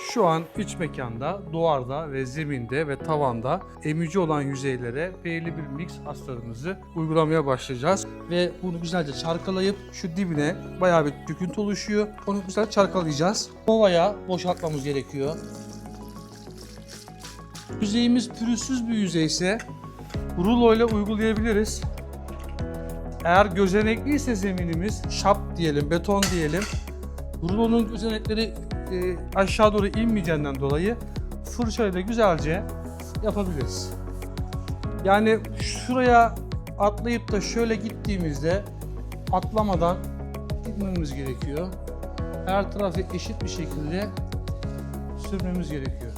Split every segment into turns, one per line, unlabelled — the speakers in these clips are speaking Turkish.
Şu an iç mekanda, duvarda ve zeminde ve tavanda emici olan yüzeylere P51 mix astarımızı uygulamaya başlayacağız. Ve bunu güzelce çarkalayıp şu dibine bayağı bir döküntü oluşuyor. Onu güzel çarkalayacağız. Ovaya boşaltmamız gerekiyor. Yüzeyimiz pürüzsüz bir yüzeyse rulo ile uygulayabiliriz. Eğer gözenekliyse zeminimiz, şap diyelim, beton diyelim, rulonun gözenekleri e, aşağı doğru inmeyeceğinden dolayı fırçayla güzelce yapabiliriz. Yani şuraya atlayıp da şöyle gittiğimizde atlamadan gitmemiz gerekiyor. Her tarafı eşit bir şekilde sürmemiz gerekiyor.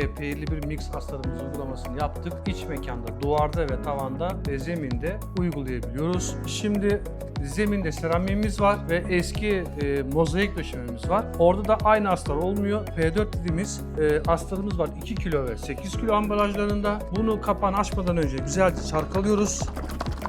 P51 mix astarımız uygulamasını yaptık. İç mekanda, duvarda ve tavanda ve zeminde uygulayabiliyoruz. Şimdi zeminde seramiğimiz var ve eski e, mozaik döşememiz var. Orada da aynı astar olmuyor. P4 dediğimiz e, astarımız var 2 kilo ve 8 kilo ambalajlarında. Bunu kapağını açmadan önce güzelce çarkalıyoruz.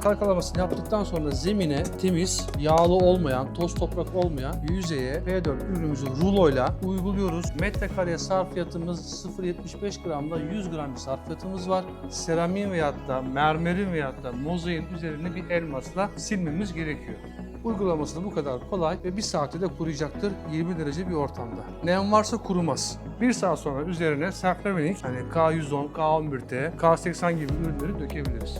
Çarkalamasını yaptıktan sonra zemine temiz, yağlı olmayan, toz toprak olmayan yüzeye P4 ürünümüzü ruloyla uyguluyoruz. Metrekareye sarfiyatımız 0.75 gramla 100 gram bir sarfiyatımız var. Seramin veyahut da mermerin veyahut da mozaiğin üzerine bir elmasla silmemiz gerekiyor. Uygulaması da bu kadar kolay ve bir saatte de kuruyacaktır 20 derece bir ortamda. Nem varsa kurumaz. Bir saat sonra üzerine serflemenik, hani K110, K11T, K80 gibi ürünleri dökebiliriz.